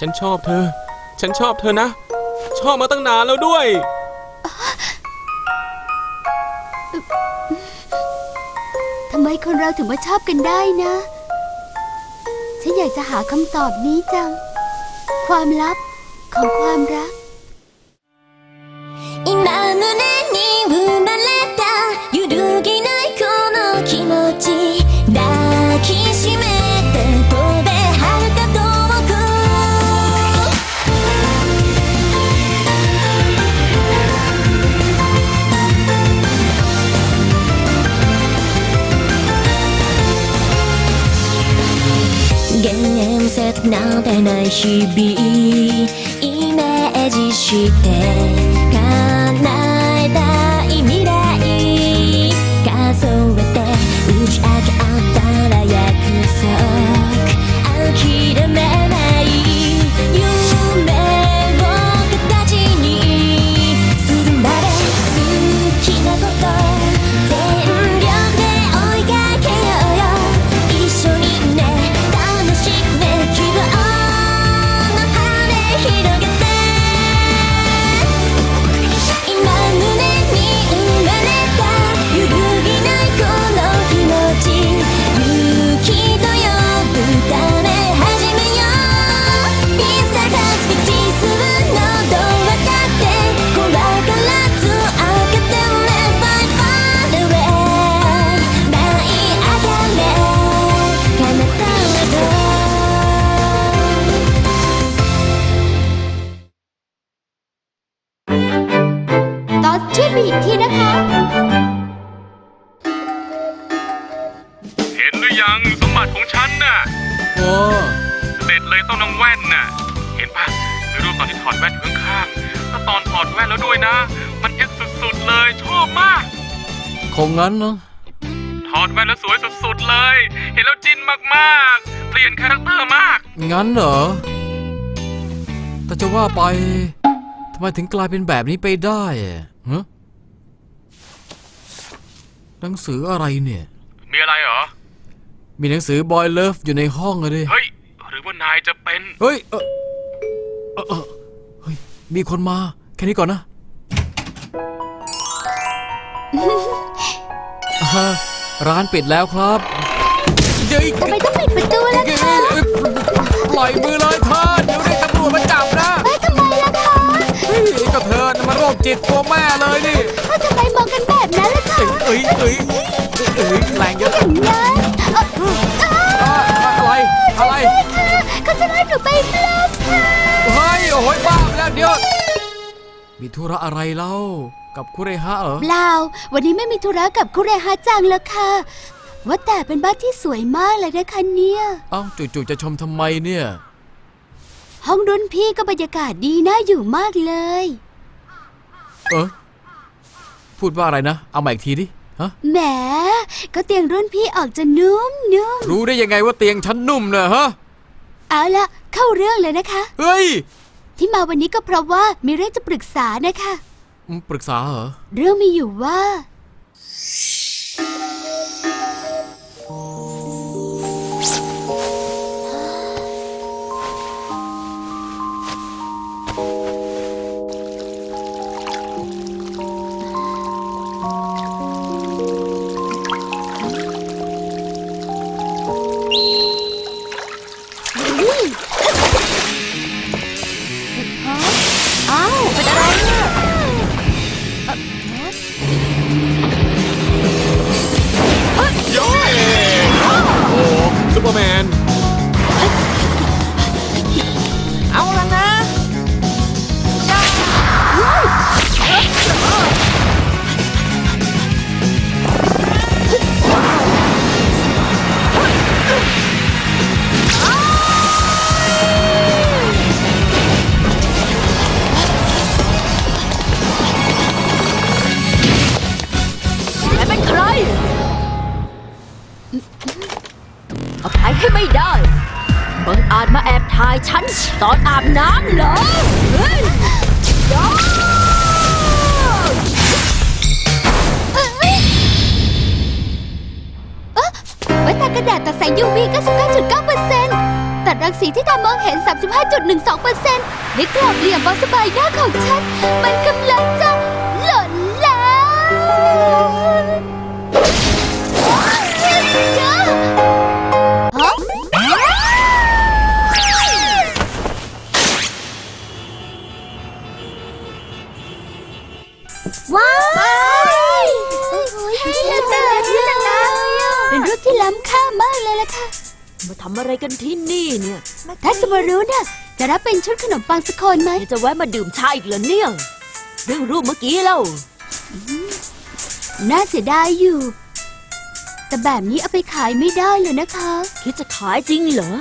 ฉันชอบเธอ ฉันชอบเธอนะ ชอบมาตั้งนานแล้วด้วย ทำไมคนเราถึงมาชอบกันได้นะ ฉันอยากจะหาคำตอบนี้จัง ความลับของความรัก 現実なんてない日々。イメージして叶えたい未来。数えて打ち明けあったら約束。諦めない。 งงั้นเนาะถอดแว่นแล้วสวยสุดๆเลย เห็นแล้วจินมากๆ เปลี่ยนคาแรคเตอร์มาก งั้นเหรอแต่จะว่าไปทำไมถึงกลายเป็นแบบนี้ไปได้อะฮะหนังสืออะไรเนี่ย มีอะไรเหรอ มีหนังสือบอยเลิฟอยู่ในห้องอะดิเฮ้ย หรือว่านายจะเป็น เฮ้ยเออเออเออเฮ้ย มีคนมา แค่นี้ก่อนนะ ร้านปิดแล้วครับเย้ยทำไมต้องปิดประตูล่ะเย้คะยปล่อยมือเลยเธอเดี๋ยวเรียกตำรวจมาจับนะเอ้ยทำไมล่ะคะเฮ้ยก็เธอน่ะมันโรคจิตตัวแม่เลยนี่เอ้ยทำไมมองกันแบบนั้นล่ะคะเอ้ยเอ้ยเอ้ยแรงเยอะอย่างนั้นเอ้ยอะอะไรอะไรค่ะเขาจะไล่หนูไปปล้มค่ะ เฮ้ยโอ้ยบ้าไปแล้วเดี๋ยวมีธุระอะไรเล่า กับคุเรฮะเหรอเปล่า วันนี้ไม่มีธุระกับคุเรฮาจังแล้วค่ะ ว่าแต่เป็นบ้านที่สวยมากเลยนะคะเนี่ยเอ้าจู่ๆจะชมทำไมเนี่ย ห้องรุ่นพี่ก็บรรยากาศดีน่าอยู่มากเลย เออพูดว่าอะไรนะ เอาใหม่อีกทีดิฮะแหม ก็เตียงรุ่นพี่ออกจะนุ่มนุ่มรู้ได้ยังไงว่าเตียงฉันนุ่มเนอะฮะเอาละเข้าเรื่องเลยนะคะ เฮ้ย ที่มาวันนี้ก็เพราะว่ามีเรื่องจะปรึกษานะคะอืม ปรึกษาเหรอ เรื่องมีอยู่ว่า ฉันตอนอาบน้ำเหรอเฮ้ยยอเอ๊ะไว้ตากระดาษตัดสาย UV 99.9%ตัดรังสีที่ตามองเห็น 35.12%ในกรอบเหลี่ยมบอสบายหน้าของฉัน มันกำลังจะำค่ามากเลยล่ะค่ะ มาทำอะไรกันที่นี่เนี่ยถ้าสมารุน่ะจะรับเป็นชุดขนมปังสักคนไหมยังจะแวะมาดื่มชาอีกเหรอเนี่ย เรื่องรูปเมื่อกี้เล่าน่าเสียดายอยู่ แต่แบบนี้เอาไปขายไม่ได้เลยนะคะ คิดจะขายจริงเหรอ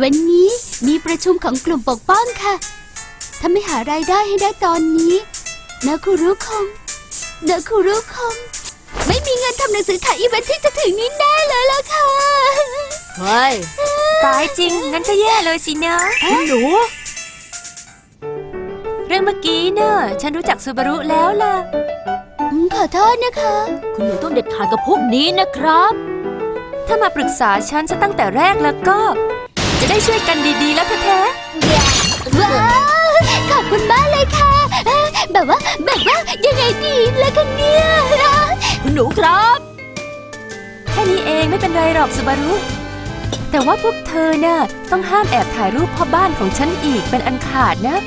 วันนี้มีประชุมของกลุ่มปกป้องค่ะ ถ้าไม่หารายได้ให้ได้ตอนนี้นาคุรุคงนาคุรุคง ไม่มีเงินทำหนังสือขายอีเวนท์ที่จะถึงนี้แน่เลยล่ะค่ะเฮ้ยตายจริง งั้นก็แย่เลยสินะคุณหนู เรื่องเมื่อกี้เนอะฉันรู้จักซูบารุแล้วล่ะ อืมขอโทษนะคะ คุณหนูต้องเด็ดขาดกับพวกนี้นะครับ ถ้ามาปรึกษาฉันซะตั้งแต่แรกแล้วก็ จะได้ช่วยกันดีๆแล้วแท้ว้าวขอบคุณมากเลยค่ะเอ๊ะแบบว่าแบบว่ายังไงดีล่ะคะเนี่ย คุณหนูครับๆแค่นี้เองไม่เป็นไรหรอกซูบารุ แต่ว่าพวกเธอน่ะต้องห้ามแอบถ่ายรูปพ่อบ้านของฉันอีกเป็นอันขาดนะ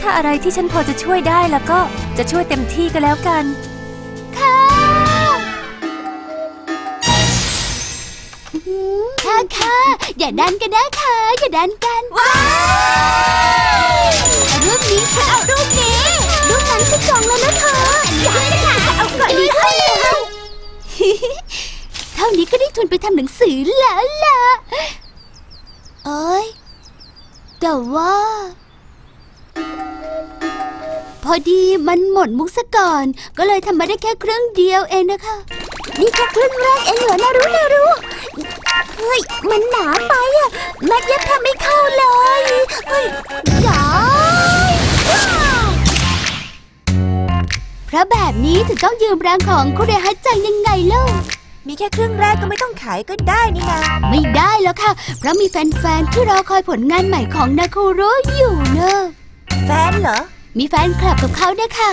ถ้าอะไรที่ฉันพอจะช่วยได้แล้วก็จะช่วยเต็มที่ก็แล้วกัน ค่ะค่ะค่ะอย่าดันกันนะคะ อย่าดันกัน ว้าวรูปนี้ค่ะเอารูปนี้ รูปนั้นฉันจองแล้วนะคะอย่าค่ะเอาก่อนดีค่ะ เท่านี้ก็ได้ทุนไปทำหนังสือแล้วล่ะ เอ้ย แต่ว่า พอดีมันหมดมุกซะก่อน ก็เลยทำมาได้แค่เครื่องเดียวเองนะคะ นี่แค่ครึ่งแรกเองเหรอนารู้นารู้เฮ้ย มันหนาไปอะ แม็กยังทำไม่เข้าเลย เฮ้ยจ๋า เพราะแบบนี้ถึงต้องยืมแรงของคุเรฮัตจังยังไงเล่ามีแค่ครึ่งแรกก็ไม่ต้องขายก็ได้นี่นะไม่ได้แล้วค่ะ เพราะมีแฟนๆที่รอคอยผลงานใหม่ของนาคูโรอยู่เนอะแฟนเหรอ มีแฟนคลับกับเขาเนี่ยค่ะ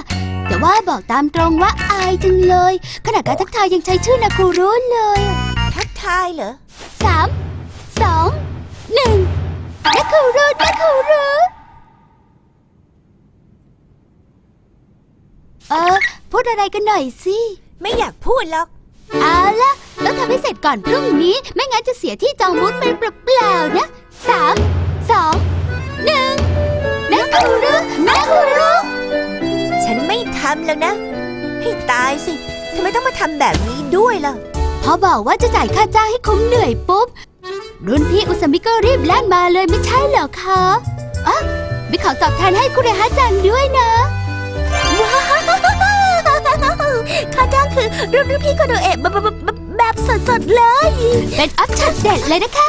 แต่ว่าบอกตามตรงว่าอายจังเลยขนาดการทักทายยังใช้ชื่อนาคูโรเลยอะทักทายเหรอสามสองหนึ่งนาคูโรนาคูโร เออ พูดอะไรกันหน่อยสิ ไม่อยากพูดหรอก เอาละต้องทำให้เสร็จก่อนพรุ่งนี้ ไม่งั้นจะเสียที่จองมุ้นไปเปล่าๆนะสามสองหนึ่งนาคูโรนาคูโรฉันไม่ทำแล้วนะ ให้ตายสิทำไมต้องมาทำแบบนี้ด้วยล่ะ พอบอกว่าจะจ่ายค่าจ้างให้คุ้มเหนื่อยปุ๊บ รุ่นพี่อุสมิก็รีบแล่นมาเลยไม่ใช่เหรอคะอะมีของตอบแทนให้คุเรฮะจังด้วยนะ ว้าจ้างคือรุ่นพี่คนเอะแบบแบบสดๆเลย เป็นออปชั่นเด็ดเลยนะคะ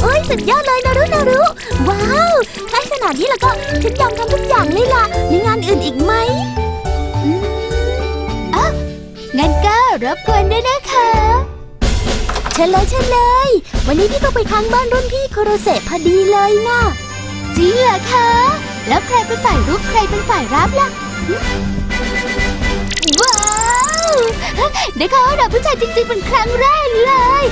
โอ้ยสุดยอดเลยนารุนารุ ว้าวถ้าขนาดนี้แล้วก็ฉันยอมทำทุกอย่างเลยล่ะ มีงานอื่นอีกไหมอืมอะงั้นก็รบกวนด้วยนะคะเชิญเลยเชิญเลย วันนี้พี่ต้องไปค้างบ้านรุ่นพี่โคโรเซพอดีเลยนะจริงเหรอคะ แล้วใครเป็นฝ่ายรุกใครเป็นฝ่ายรับล่ะ ว้าวได้เข้าห้องน้ำผู้ชายจริงๆเป็นครั้งแรกเลย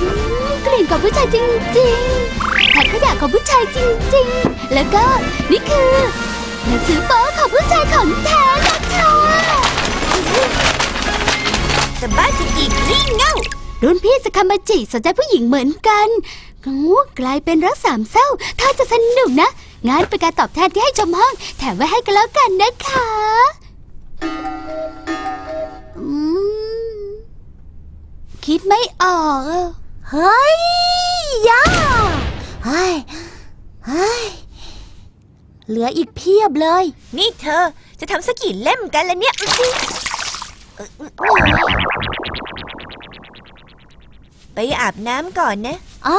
อืมกลิ่นของผู้ชายจริงๆถังขยะของผู้ชายจริงๆ แล้วก็นี่คือหนังสือโป๊ของผู้ชายของแท้นะคะแต่บ้านจะอีกนี่เง่ารุ่นพี่สคามาจิสนใจผู้หญิงเหมือนกันงูกลายเป็นรักสามเศร้าถ้าจะสนุกนะ งานเป็นการตอบแทนที่ให้ชมห้อง แถมไว้ให้กันแล้วกันนะคะอืมคิดไม่ออกอะเฮ้ยย่าเฮ้ยเฮ้ยเหลืออีกเพียบเลย นี่เธอจะทำสักกี่เล่มกันละเนี่ยไปอาบน้ำก่อนนะอ๋อ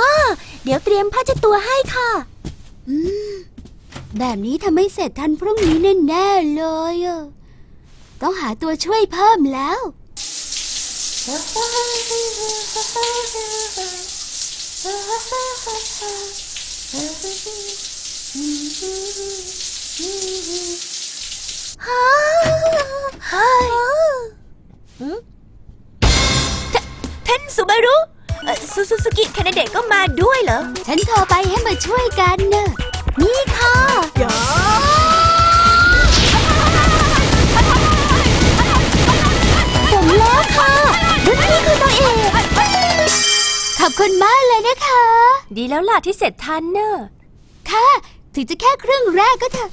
เดี๋ยวเตรียมผ้าเช็ดตัวให้ค่ะ อืม แบบนี้ทำไม่เสร็จทันพรุ่งนี้แน่ๆเลยต้องหาตัวช่วยเพิ่มแล้ว เฮ้ยเทนซูบารุซูซูซูกิแคนาเดะก็มาด้วยเหรอ ฉันโทรไปให้มาช่วยกันเนอะ นี่ค่ะสมแล้วค่ะรุ่นพี่คือตัวเองขอบคุณมากเลยนะคะ ดีแล้วล่ะที่เสร็จทันเนอะค่ะ ถึงจะแค่ครึ่งแรกก็เถอะ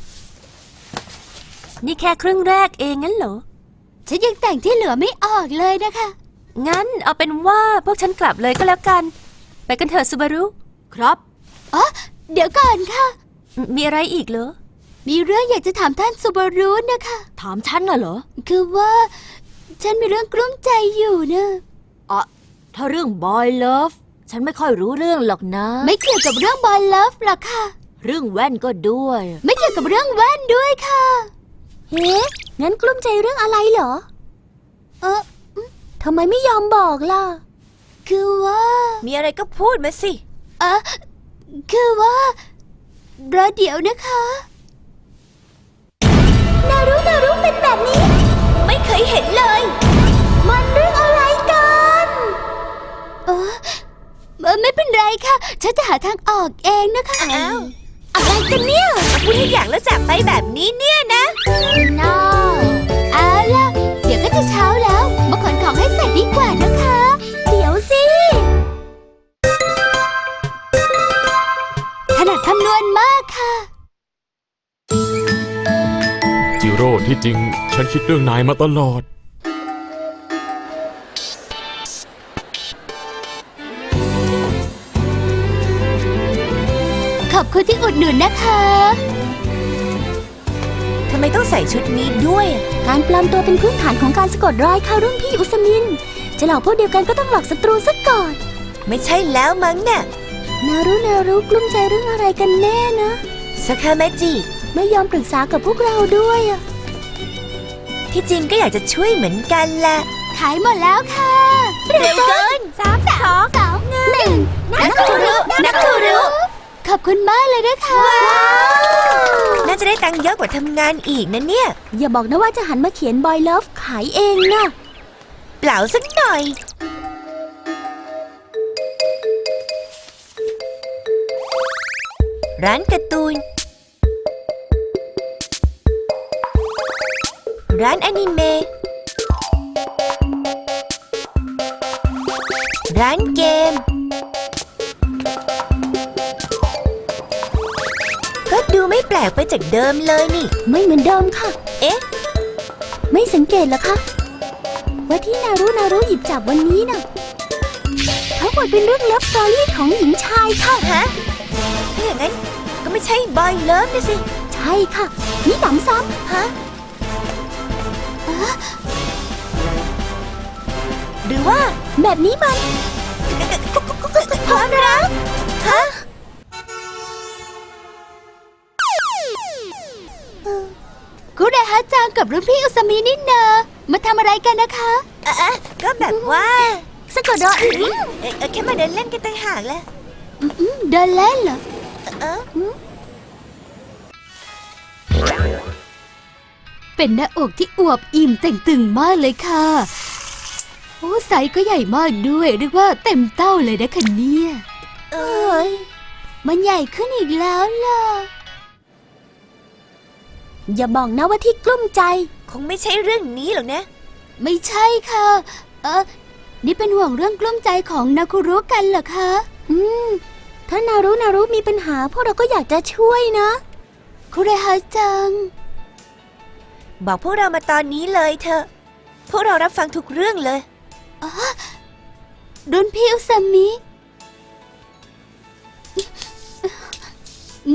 นี่แค่ครึ่งแรกเองงั้นเหรอ ฉันยังแต่งที่เหลือไม่ออกเลยนะคะ งั้นเอาเป็นว่าพวกฉันกลับเลยก็แล้วกัน ไปกันเถอะซูบารุ ครับ อ๋อ เดี๋ยวก่อนค่ะ มมีอะไรอีกเหรอ มีเรื่องอยากจะถามท่านซูบารุนะคะ ถามฉันน่ะเหรอ คือว่า ฉันมีเรื่องกลุ้มใจอยู่นะถ้าเรื่องบอยเลิฟฉันไม่ค่อยรู้เรื่องหรอกนะ ไม่เกี่ยวกับเรื่องบอลเลิฟหรอกค่ะ เรื่องแว่นก็ด้วย ไม่เกี่ยวกับเรื่องแว่นด้วยค่ะ เฮ้งั้นกลุ้มใจเรื่องอะไรเหรอ เอออืมทำไมไม่ยอมบอกล่ะ คือว่า มีอะไรก็พูดมาสิ เออคือว่า รอเดี๋ยวนะคะ นารุนารุเป็นแบบนี้ ไม่เคยเห็นเลย มันเรื่องอะไรกันเออเออไม่เป็นไรค่ะ ฉันจะหาทางออกเองนะคะ อ้าว อะไรกันเนี่ย พูดให้อยากแล้วจากไปแบบนี้เนี่ยนะน้าเอาล่ะ เดี๋ยวก็จะเช้าแล้ว นัดคำนวณมากค่ะ จิโร่ที่จริง ฉันคิดเรื่องนายมาตลอด ขอบคุณที่อุดหนุนนะคะ ทำไมต้องใส่ชุดนี้ด้วย การปลอมตัวเป็นพื้นฐานของการสะกดรอยค่ะรุ่นพี่อุสมิน จะหลอกพวกเดียวกันก็ต้องหลอกศัตรูซะก่อน ไม่ใช่แล้วมั้งน่ะ นารุนารุกลุ้มใจเรื่องอะไรกันแน่นะสคาเมจิไม่ยอมปรึกษากับพวกเราด้วยอะที่จริงก็อยากจะช่วยเหมือนกันแหละ ขายหมดแล้วค่ะเร็วเกินสามสองสองหนึ่งนักคูรุนักคูรุขอบคุณมากเลยนะคะน่าจะได้ตังค์เยอะกว่าทำงานอีกนะเนี่ย อย่าบอกนะว่าจะหันมาเขียนบอยเลิฟขายเองนะเปล่าสักหน่อย ร้านการ์ตูน ร้านอนิเมะ ร้านเกม ก็ดูไม่แปลกไปจากเดิมเลยนี่ ไม่เหมือนเดิมค่ะ เอ๊ะ ไม่สังเกตเหรอคะ ว่าที่นารุนารุหยิบจับวันนี้น่ะทั้งหมดเป็นเรื่องเลิฟสตอรี่ของหญิงชายค่ะฮะถ้า อย่างนั้น ก็ไม่ใช่บอยเลิฟนะสิ ใช่ค่ะ นี่หนำซ้ฮะหรือว่าำแบบนี้มันความรักฮะคุเรฮะจังกับรุ่นพี่อุสมีนี่นามาทำอะไรกันนะคะอะอะก็แบบว่าสะกดรอยอืมเอ่อเอ่อแค่มาเดินเล่นกันต่างหากแหละอืมเดินเล่นเหรอ เออเป็นหน้าอกที่อวบอิ่มเต่งตึงมากเลยค่ะ โอ้ไซส์ก็ใหญ่มากด้วยเรียกว่าเต็มเต้าเลยนะคะเนี่ย เอ้ย มันใหญ่ขึ้นอีกแล้วล่ะ อย่าบอกนะว่าที่กลุ้มใจ คงไม่ใช่เรื่องนี้หรอกนะ ไม่ใช่ค่ะ เออนี่เป็นห่วงเรื่องกลุ้มใจของนาคุรุกันเหรอคะ อืม ถ้านารุนารุมีปัญหาพวกเราก็อยากจะช่วยนะ คุเรฮะจัง บอกพวกเรามาตอนนี้เลยเถอะ พวกเรารับฟังทุกเรื่องเลยรุ่นพี่อุสามิ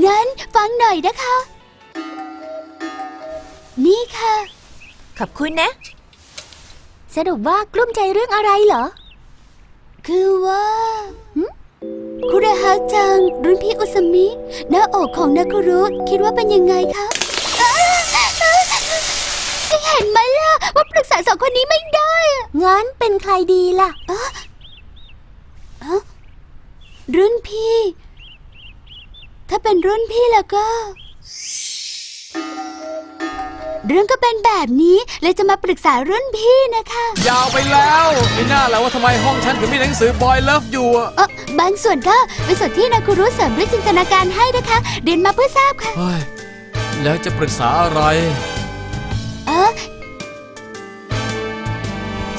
งั้นฟังหน่อยนะคะ นี่ค่ะ ขอบคุณนะ สรุปว่ากลุ้มใจเรื่องอะไรเหรอ คือว่าหึ คุเรฮะจัง รุ่นพี่อุสมิ หน้าอกของนาคุรุคิดว่าเป็นยังไงครับเห็นไหมล่ะ ว่าปรึกษาสองคนนี้ไม่ได้ งั้นเป็นใครดีล่ะรุ่นพี่ ถ้าเป็นรุ่นพี่แล้วก็ เรื่องก็เป็นแบบนี้เลยจะมาปรึกษารุ่นพี่นะคะ ยาวไปแล้วไม่น่าแล้วว่าทำไมห้องฉันถึงมีหนังสือบอยเลิฟอยู่อะเออบางส่วนก็เป็นส่วนที่นาคุรุเสริมด้วยจินตนาการให้นะคะ เรียนมาเพื่อทราบค่ะ เฮ้ยแล้วจะปรึกษาอะไร เออ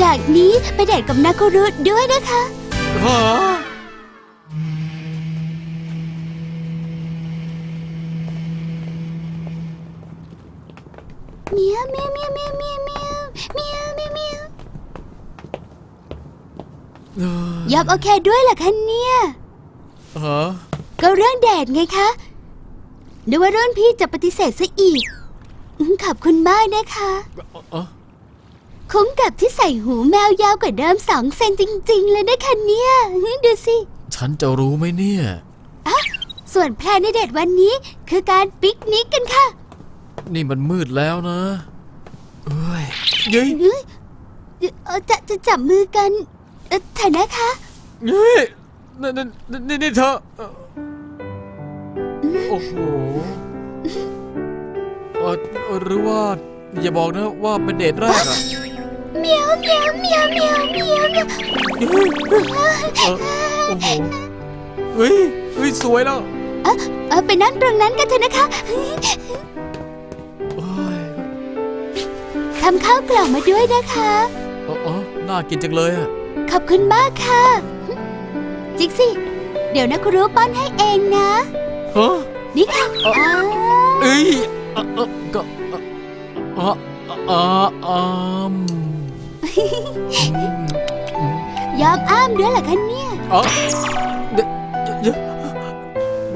จากนี้ไปเดทกับนาคุรุด้วยนะคะ ฮะ เมียวเมียวเมียวเมียวเมียวเมียวเมียวเมียวเอ่อยอมโอเคด้วยเหรอคะเนี่ย ฮะก็เรื่องแดดไงคะนึกว่ารุ่นพี่จะปฏิเสธซะอีกอืมขอบคุณมากนะคะ เอ่อคุ้มกับที่ใส่หูแมวยาวกว่าเดิมสองเซนจริง ๆ เลยนะคะเนี่ยดูสิ ฉันจะรู้ไหมเนี่ย ส่วนแพลนในเดทวันนี้คือการปิกนิกกันค่ะ นี่มันมืดแล้วนะ เอ้ยเย้ยเฮ้ยเอ่อจะจะจับมือกันเอ่อเถอะนะคะ เย้ยนี่นี่นี่นี่เธอเอ่อโอ้โหเอ่อเอ่อหรือว่าอย่าบอกนะว่าเป็นเดทแรกอะเมียวเมียวเมียวเมียวเมียวเมียวเออโอ้โหเฮ้ยเฮ้ยสวยแล้ว เออเออไปนั่งตรงนั้นกันเถอะนะคะ ทำข้าวกล่องมาด้วยนะคะเออเออน่ากินจังเลยอะขอบคุณมากค่ะจิกสิเดี๋ยวนะครูป้อนให้เองนะ ฮะนี่ค่ะอ้าวเอ้ยเออเออก็เออเออเอออืมอืมยอมอ้ามด้วยเหรอคะเนี่ยเออเดี๋ยวเดี๋ยว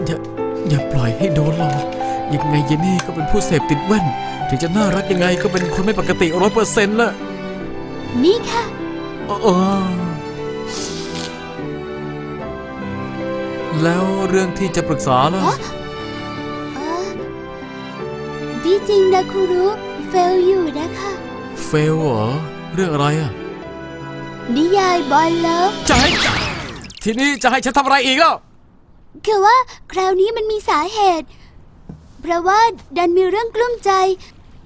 อย่าอย่าปล่อยให้โดนหลอกยังไงเยนี่ก็เป็นผู้เสพติดแว่น ถึงจะน่ารักยังไงก็เป็นคนไม่ปกติร้อยเปอร์เซ็นต์ละนี่ค่ะ เออเออแล้วเรื่องที่จะปรึกษาล่ะฮะเออที่จริงนะครูเฟลอยู่นะคะ เฟลเหรอ เรื่องอะไรอะ นิยายบอลเลิฟจะให้ทีนี้จะให้ฉันทำอะไรอีกอะคือว่าคราวนี้มันมีสาเหตุ เพราะว่าดันมีเรื่องกลุ้มใจ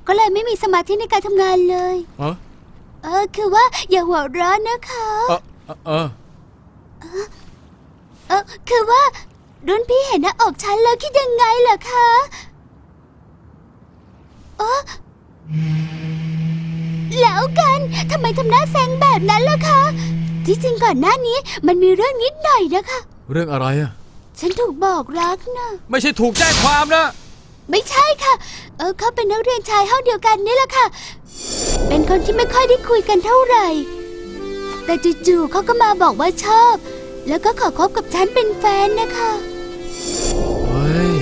ก็เลยไม่มีสมาธิในการทำงานเลย เออเออคือว่าอย่าหัวร้อนนะคะเออเออเออคือว่ารุ่นพี่เห็นหน้าอกฉันแล้วคิดยังไงเหรอคะเออแล้วกันทำไมทำหน้าแซงแบบนั้นล่ะคะที่จริงก่อนหน้านี้มันมีเรื่องนิดหน่อยนะคะ เรื่องอะไรอะ ฉันถูกบอกรักนะ ไม่ใช่ถูกแจ้งความนะ ไม่ใช่ค่ะ เออเขาเป็นนักเรียนชายห้องเดียวกันนี่แหละค่ะ เป็นคนที่ไม่ค่อยได้คุยกันเท่าไหร่ แต่จู่ๆเขาก็มาบอกว่าชอบ แล้วก็ขอคบกับฉันเป็นแฟนนะคะ เฮ้ย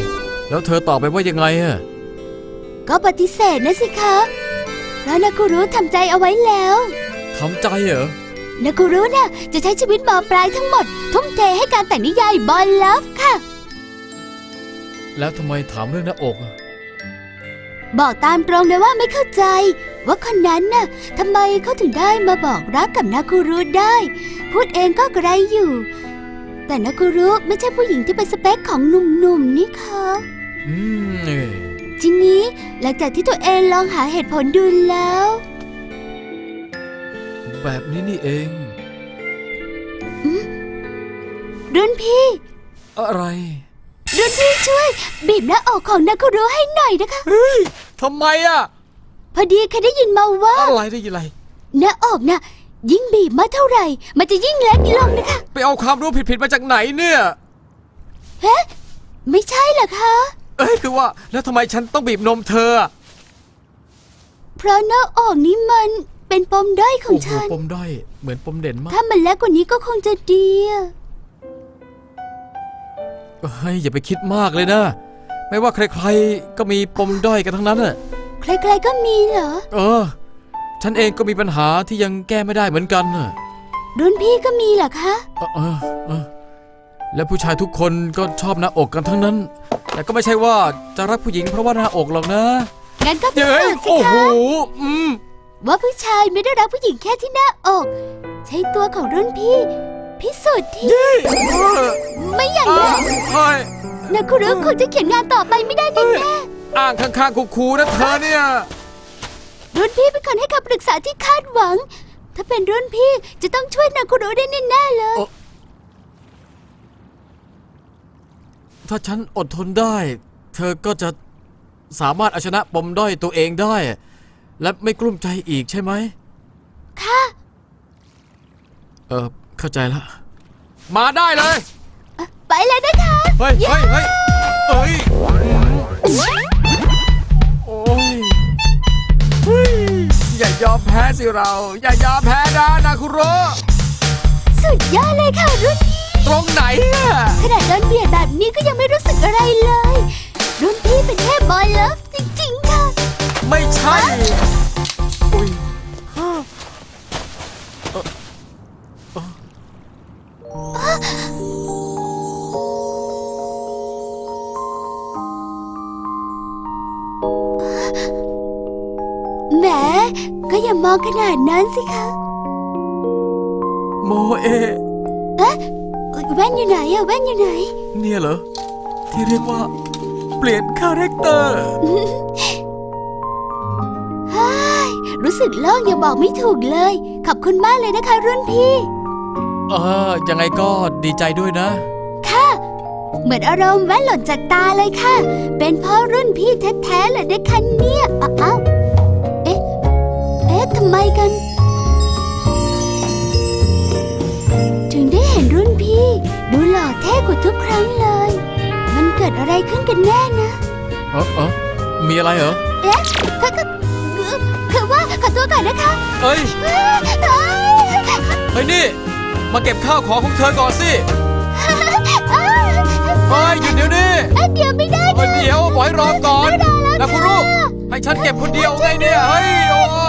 แล้วเธอตอบไปว่ายังไงอะก็ปฏิเสธนะสิคะเพราะนากุรุทำใจเอาไว้แล้ว ทำใจเหรอ นากุรุน่ะจะใช้ชีวิตมปลายทั้งหมด ทุ่มเทให้การแต่งนิยายบอลลัฟค่ะ แล้วทำไมถามเรื่องหน้าอกอะบอกตามตรงเลยว่าไม่เข้าใจ ว่าคนนั้นน่ะทำไมเขาถึงได้มาบอกรักกับนากุรุได้ พูดเองก็กระไรอยู่ แต่นากุรุไม่ใช่ผู้หญิงที่เป็นสเปคของหนุ่มๆนี่คะอืมเอ้ยทีนี้หลังจากที่ตัวเองลองหาเหตุผลดูแล้ว แบบนี้นี่เอง รุ่นพี่ อะไร รุ่นพี่ช่วย บีบหน้าอกของนากุรุให้หน่อยนะคะทำไมอะ พอดีเคยได้ยินมาว่าอะไรได้ยินอะไร หน้าอกน่ะ ยิ่งบีบมากเท่าไหร่ มันจะยิ่งเล็กลงนะคะ ไปเอาความรู้ผิดๆมาจากไหนเนี่ยเฮ้ไม่ใช่เหรอคะ เอ้ยคือว่าแล้วทำไมฉันต้องบีบนมเธออะเพราะหน้าอกนี้มันเป็นปมด้อยของโอ้โหฉันปมด้อยเหมือนปมเด่นมาก ถ้ามันเล็กกว่านี้ก็คงจะดีอะ เฮ้ยอย่าไปคิดมากเลยนะ ไม่ว่าใครๆก็มีปมด้อยกันทั้งนั้นอะใครๆก็มีเหรอ เออ ฉันเองก็มีปัญหาที่ยังแก้ไม่ได้เหมือนกันน่ะรุ่นพี่ก็มีเหรอคะ เออเออเออและผู้ชายทุกคนก็ชอบหน้าอกกันทั้งนั้น แต่ก็ไม่ใช่ว่าจะรักผู้หญิงเพราะว่าหน้าอกหรอกนะงั้นก็พิเย้สูยจน์สิโอ้โห คะ อืม ว่าผู้ชายไม่ได้รักผู้หญิงแค่ที่หน้าอก ใช้ตัวของรุ่นพี่ พิสูจน์ที่เออไม่อย่างเออนั้นเฮ้ยนาคุรุคงจะเขียนงานต่อไปไม่ได้แน่อ้างข้างๆคูๆนะเธอเนี่ยๆรุ่นพี่เป็นคนให้คำปรึกษาที่คาดหวัง ถ้าเป็นรุ่นพี่จะต้องช่วยนาคุโระได้แน่ๆเลย ถ้าฉันอดทนได้ เธอก็จะสามารถเอาชนะปมด้อยตัวเองได้ และไม่กลุ้มใจอีกใช่ไหมค่ะ เออ เข้าใจละ มาได้เลย ไปเลยนะคะเฮ้ย เฮ้ย เฮ้ยเฮ้ยโอ้ยเฮ้ยอย่ายอมแพ้สิเรา อย่ายอมแพ้นะนาคุโระสุดยอดเลยค่ะรุ่นพี่ตรงไหนอะขนาดโดนเบียดแบบนี้ก็ยังไม่รู้สึกอะไรเลย รุ่นพี่เป็นเทพบอลเลิฟจริงๆค่ะ ไม่ใช่ อุ๊ย มองขนาดนั้นสิคะ โมเอะเอ๊ะแว่นอยู่ไหนอะแว่นอยู่ไหน เนี่ยเหรอ ที่เรียกว่า เปลี่ยนคาแรคเตอร์ฮ่ายรู้สึกโล่งยังบอกไม่ถูกเลย ขอบคุณมากเลยนะคะรุ่นพี่ เออยังไงก็ดีใจด้วยนะ ค่ะ เหมือนอารมณ์แว่นหล่นจากตาเลยค่ะ เป็นเพ่อรุ่นพี่แท้ๆเลยนะคะเนี่ยอ้าว ทำไมกัน ถึงได้เห็นรุ่นพี่ ดูหล่อเท่กว่าทุกครั้งเลย มันเกิดอะไรขึ้นกันแน่นะ เออเออมีอะไรเหรอ เอ๊ะคือคือคือคือว่าขอตัวก่อนนะคะเอ้ย เอ้ยเอ้ยเฮ้ยนี่ มาเก็บข้าวของของเธอก่อนสิเอ้ยเฮ้ยหยุดเดี๋ยวนี้เอ้ยเดี๋ยวไม่ได้เฮ้ยเดี๋ยวปล่อยรอก่อนนะคุรุให้ฉันเก็บคนเดียวไงเนี่ย เฮ้ย โอ้ย